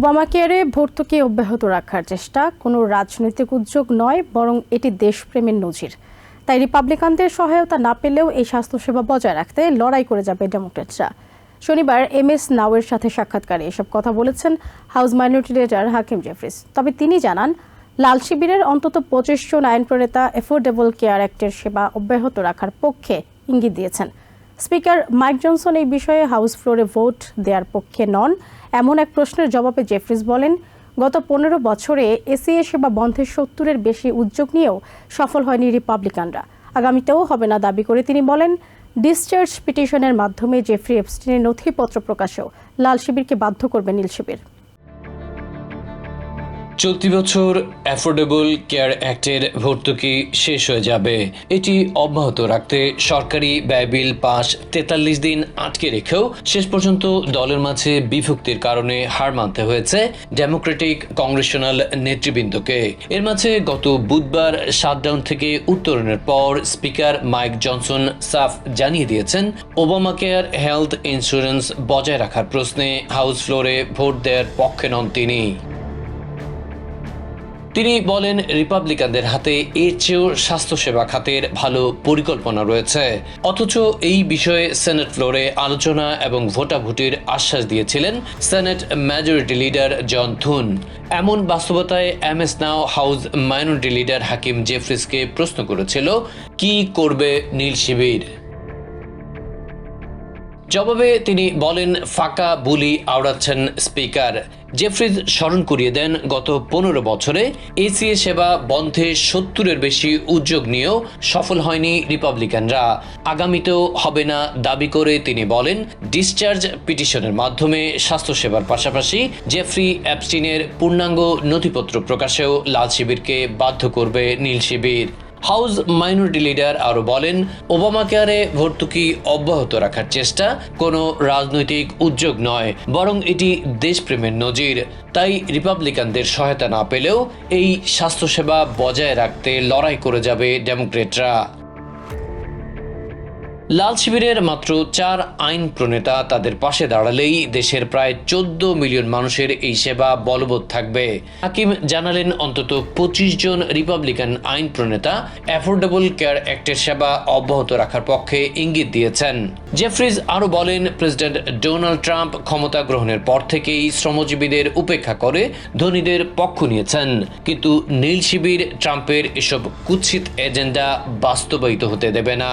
Obama কেয়ারে ভর্তুকি অব্যাহত রাখার চেষ্টা কোনো রাজনৈতিক উদ্যোগ নয়, বরং এটি দেশপ্রেমের নজির। তাই রিপাবলিকানদের সহায়তা না পেলেও এই স্বাস্থ্যসেবা বজায় রাখতে লড়াই করে যাবে ডেমোক্রেটসরা শনিবার এম এস নাওয়ের সাথে সাক্ষাৎকারে এসব কথা বলেছেন house minority leader Hakeem Jeffries. তবে তিনি জানান, লাল শিবিরের অন্তত পঁচিশ জন আইন প্রণেতা এফোর্ডেবল কেয়ার অ্যাক্টের সেবা অব্যাহত রাখার পক্ষে ইঙ্গিত দিয়েছেন। স্পিকার মাইক জনসন এই বিষয়ে হাউস ফ্লোরে ভোট দেওয়ার পক্ষে নন। এমন এক প্রশ্নের জবাবে জেফরিস বলেন, গত পনেরো বছরে এসিএ সেবা বন্ধের সত্তরের বেশি উদ্যোগ নিয়েও সফল হয়নি রিপাবলিকানরা। আগামীতেও হবে না দাবি করে তিনি বলেন, ডিসচার্জ পিটিশনের মাধ্যমে জেফরি এপস্টিনের নথিপত্র প্রকাশেও লাল শিবিরকে বাধ্য করবে নীল শিবির। চলতি বছর অ্যাফোর্ডেবল কেয়ার অ্যাক্টের ভর্তুকি শেষ হয়ে যাবে। এটি অব্যাহত রাখতে সরকারি ব্যয় বিল পাশ তেতাল্লিশ দিন আটকে রেখেও শেষ পর্যন্ত দলের মাঝে বিভক্তির কারণে হার মানতে হয়েছে ডেমোক্রেটিক কংগ্রেশনাল নেতৃবৃন্দকে। এর মাঝে গত বুধবার শাটডাউন থেকে উত্তরণের পর স্পিকার মাইক জনসন সাফ জানিয়ে দিয়েছেন ওবামা কেয়ার হেলথ ইন্স্যুরেন্স বজায় রাখার প্রশ্নে হাউস ফ্লোরে ভোট দেওয়ার পক্ষে নন তিনি। তিনি বলেন, রিপাবলিকানদের হাতে এর চেয়েও স্বাস্থ্যসেবা খাতের ভালো পরিকল্পনা রয়েছে। অথচ এই বিষয়ে সেনেট ফ্লোরে আলোচনা এবং ভোটাভুটির আশ্বাস দিয়েছিলেন senate majority leader John Thune. এমন বাস্তবতায় M S now house minority leader Hakeem জেফরিসকে প্রশ্ন করেছিল, কি করবে নীল শিবির? জবাবে তিনি বলেন, ফাঁকা বুলি আওড়াচ্ছেন স্পিকার। জেফ্রিজ স্মরণ করিয়ে দেন, গত পনেরো বছরে এসিএ সেবা বন্ধে সত্তরের বেশি উদ্যোগ নিয়েও সফল হয়নি রিপাবলিকানরা। আগামীতেও হবে না দাবি করে তিনি বলেন, ডিসচার্জ পিটিশনের মাধ্যমে স্বাস্থ্যসেবার পাশাপাশি জেফ্রি অ্যাপস্টিনের পূর্ণাঙ্গ নথিপত্র প্রকাশেও লাল শিবিরকে বাধ্য করবে নীল শিবির। হাউস মাইনরিটি লিডার আরও বলেন ওবামা কেয়ারে ভর্তুকি অব্যাহত রাখার চেষ্টা কোনো রাজনৈতিক উদ্যোগ নয়, বরং এটি দেশপ্রেমের নজির। তাই রিপাবলিকানদের সহায়তা না পেলেও এই স্বাস্থ্যসেবা বজায় রাখতে লড়াই করে যাবে ডেমোক্রেটরা। লাল শিবিরের মাত্র চার আইন প্রণেতা তাদের পাশে দাঁড়ালেই দেশের প্রায় চোদ্দ মিলিয়ন মানুষের এই সেবা বলবৎ থাকবে। হাকিম জানালেন, অন্তত পঁচিশ জন রিপাবলিকান আইন প্রণেতা অ্যাফোর্ডেবল কেয়ার অ্যাক্টের সেবা অব্যাহত রাখার পক্ষে ইঙ্গিত দিয়েছেন। জেফ্রিজ আরও বলেন, প্রেসিডেন্ট ডোনাল্ড ট্রাম্প ক্ষমতা গ্রহণের পর থেকেই শ্রমজীবীদের উপেক্ষা করে ধনীদের পক্ষ নিয়েছেন। কিন্তু নীল শিবির ট্রাম্পের এসব কুৎসিত এজেন্ডা বাস্তবায়িত হতে দেবে না।